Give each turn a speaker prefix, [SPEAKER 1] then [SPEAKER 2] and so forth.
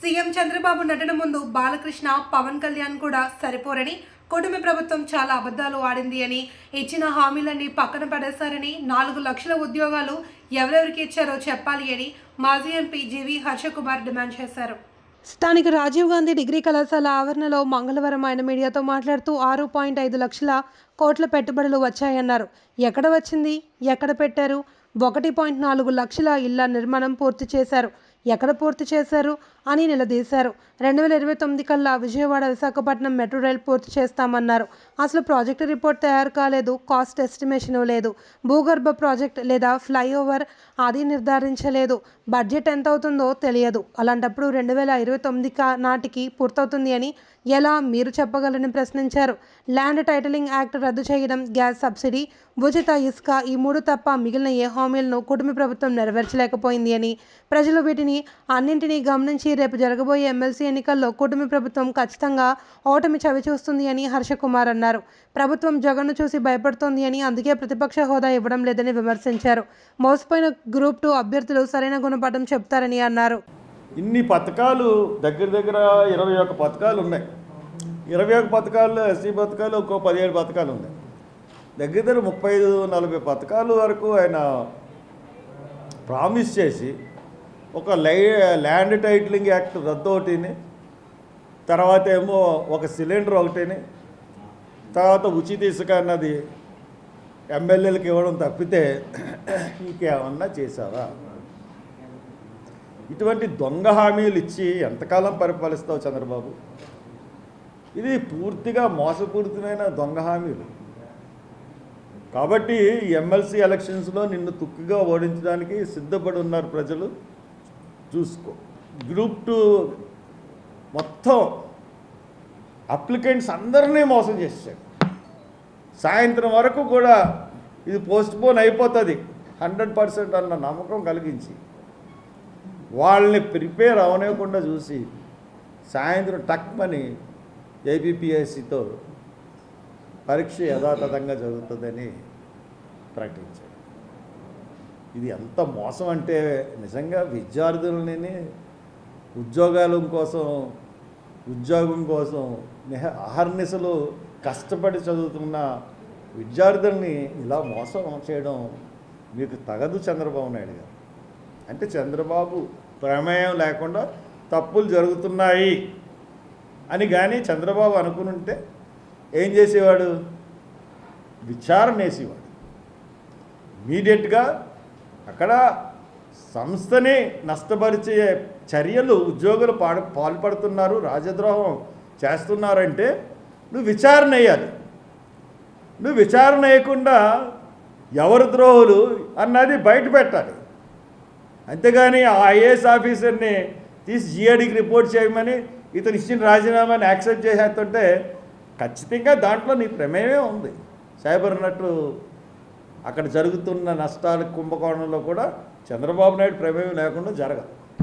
[SPEAKER 1] CM Chandrababu నటన ముందు బాలకృష్ణ పవన్ కళ్యాణ్ కూడా సరిపోరని కూటమి ప్రభుత్వం చాలా అబద్ధాలు ఆడింది అని ఇచ్చిన హామీలన్నీ పక్కన పడేశారని నాలుగు లక్షల ఉద్యోగాలు ఎవరెవరికి ఇచ్చారో చెప్పాలి అని మాజీ ఎంపీ జీవి హర్షకుమార్ డిమాండ్ చేశారు. స్థానిక రాజీవ్ గాంధీ డిగ్రీ కళాశాల ఆవరణలో మంగళవారం ఆయన మీడియాతో మాట్లాడుతూ ఆరు పాయింట్ ఐదు లక్షల కోట్ల పెట్టుబడులు వచ్చాయన్నారు. ఎక్కడ వచ్చింది? ఎక్కడ పెట్టారు? ఒకటి పాయింట్ నాలుగు లక్షల ఇళ్ళ నిర్మాణం పూర్తి చేశారు. ఎక్కడ పూర్తి చేశారు? అని నిలదీశారు. రెండు వేల ఇరవై తొమ్మిది కల్లా విజయవాడ విశాఖపట్నం మెట్రో రైలు పూర్తి చేస్తామన్నారు. అసలు ప్రాజెక్టు రిపోర్ట్ తయారు కాలేదు కాస్ట్ ఎస్టిమేషన్ లేదు భూగర్భ ప్రాజెక్ట్ లేదా ఫ్లైఓవర్ అది నిర్ధారించలేదు బడ్జెట్ ఎంత అవుతుందో తెలియదు. అలాంటప్పుడు రెండు వేల ఇరవై తొమ్మిది నాటికి పూర్తవుతుంది అని ఎలా మీరు చెప్పగలని ప్రశ్నించారు. ల్యాండ్ టైటిలింగ్ యాక్ట్ రద్దు చేయడం గ్యాస్ సబ్సిడీ ఉచిత ఇసుక ఈ మూడు తప్ప మిగిలిన ఏ హామీలను కుటుంబ ప్రభుత్వం నెరవేర్చలేకపోయింది అని ప్రజలు వీటిని అన్నింటినీ గమనించి రేపు జరగబోయే ఎమ్మెల్సీ ఎన్నికల్లో కూటమి ప్రభుత్వం ఖచ్చితంగా ఓటమి చవి చూస్తుంది అని హర్షకుమార్ అన్నారు. ప్రభుత్వం జగన్ను చూసి భయపడుతోంది అని అందుకే ప్రతిపక్ష హోదా ఇవ్వడం లేదని విమర్శించారు. మోసపోయిన గ్రూప్ టూ అభ్యర్థులు సరైన గుణపాఠం చెప్తారని అన్నారు.
[SPEAKER 2] ఇన్ని పథకాలు దగ్గర దగ్గర ఇరవై ఒక్క పథకాలు ఉన్నాయి. ఇరవై ఒక్క పథకాలు ఎస్సీ పథకాలు ఒక్కో పదిహేడు పథకాలు ఉన్నాయి. దగ్గర దగ్గర ముప్పై ఐదు నలభై పథకాలు వరకు ఆయన ప్రామిస్ చేసి ఒక లై ల్యాండ్ టైటిలింగ్ యాక్ట్ రద్దు ఒకటిని తర్వాత ఏమో ఒక సిలిండర్ ఒకటిని తర్వాత ఉచిత ఇసుక అన్నది ఎమ్మెల్యేలకు ఇవ్వడం తప్పితే ఇంకేమన్నా చేశారా ఇటువంటి దొంగ హామీలు ఇచ్చి ఎంతకాలం పరిపాలిస్తావు చంద్రబాబు? ఇది పూర్తిగా మోసపూరితమైన దొంగ హామీలు. కాబట్టి ఎమ్మెల్సీ ఎలక్షన్స్లో నిన్ను తుక్కుగా ఓడించడానికి సిద్ధపడి ఉన్నారు ప్రజలు. చూసుకో. గ్రూప్ టూ మొత్తం అప్లికెంట్స్ అందరినీ మోసం చేశాడు సాయంత్రం వరకు కూడా ఇది పోస్ట్ పోన్ అయిపోతుంది. హండ్రెడ్ పర్సెంట్ అన్న నమ్మకం కలిగించి వాళ్ళని ప్రిపేర్ అవనేకుండా చూసి సాయంత్రం టక్మని ఏబిపిఎస్సితో పరీక్ష యథాతథంగా జరుగుతుందని ప్రకటించాడు. ఇది ఎంత మోసం అంటే నిజంగా విద్యార్థులని ఉద్యోగాల కోసం ఉద్యోగం కోసం నిహ అహర్నిశలు కష్టపడి చదువుతున్న విద్యార్థుల్ని ఇలా మోసం చేయడం మీకు తగదు చంద్రబాబు నాయుడు గారు. అంటే చంద్రబాబు ప్రమేయం లేకుండా తప్పులు జరుగుతున్నాయి అని కానీ చంద్రబాబు అనుకుని ఉంటే ఏం చేసేవాడు? విచారణ వేసేవాడు. ఇమీడియట్గా అక్కడ సంస్థని నష్టపరిచే చర్యలు ఉద్యోగులు పాడు పాల్పడుతున్నారు రాజద్రోహం చేస్తున్నారంటే నువ్వు విచారణ వేయాలి. నువ్వు విచారణ వేయకుండా ఎవరు ద్రోహులు అన్నది బయట పెట్టాలి. అంతేగాని ఆ ఐఏఎస్ ఆఫీసర్ని తీసి జిఆర్డీకి రిపోర్ట్ చేయమని ఇతను ఇచ్చిన రాజీనామాని యాక్సెప్ట్ చేసేస్తుంటే ఖచ్చితంగా దాంట్లో నీ ప్రమేయమే ఉంది. సైబర్ అన్నట్టు అక్కడ జరుగుతున్న నష్టాలు కుంభకోణంలో కూడా చంద్రబాబు నాయుడు ప్రమేయం లేకుండా జరగదు.